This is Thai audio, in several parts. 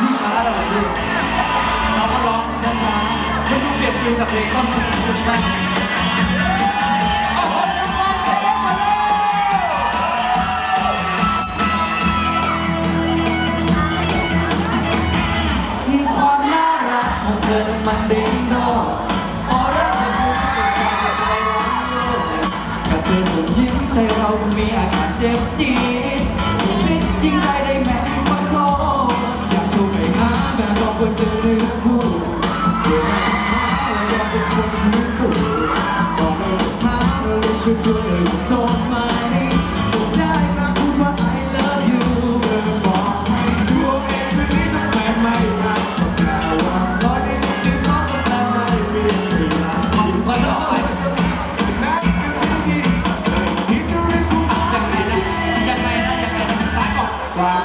นี่ช้าแล้วเหรพี่เราก็ร้องช้าๆมันดูเปลี่ยนฟิลจากเพลงต้นมาสักคนมากเอาคนยังมาเต้นมาเลยมีความน่ารักของเธอมันเด้งนอกออร่าเธอพูดเป็นใจใจร้อนเลยกับเธอส่งยิ้มใจเราก็มีอาการเจ็บจี๊ดยิ่งใจได้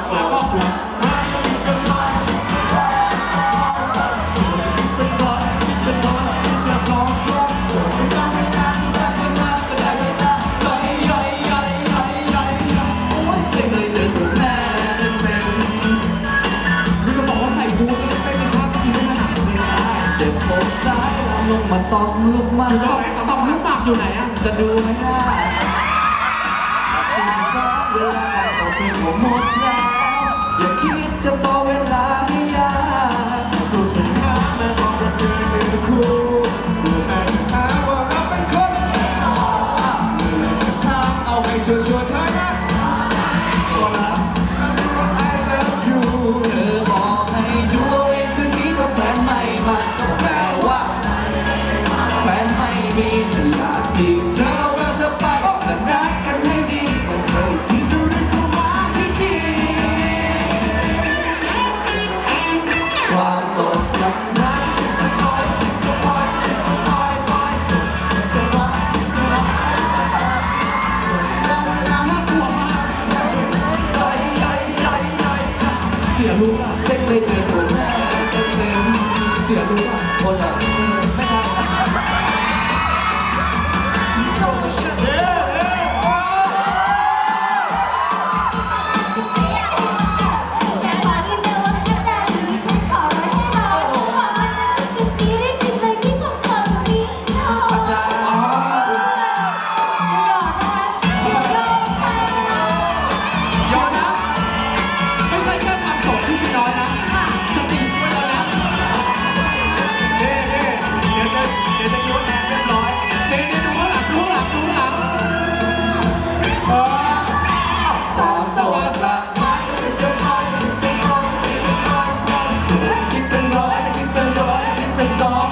อนขวาขวาก่อนคือจะบอกว่าใส่บูทแล้วเต้นเป็นท่าที่ไม่ถนัดเลยนะเจ็บผมซ้ายลงมาตอกลุกมาตอบตอบลูกหมากอยู่ไหนอะ จะดูไหมล่ะคุณสอง เวลาของเธอผมหมดแล้วอย่าคิดจะต่อเวลาให้ยากถูกเป็นหาแม่บอกว่าเจอเป็นคู่ดูแต่หาว่าเราเป็นคนถามเอาให้ชัวร์ๆเธอนะก็แล้วแล้วที่ว่า I love you เธอบอกให้ดูเองคืนนี้ก็แฟนใหม่มาก็แปลว่าแฟนไม่มีาก Bye.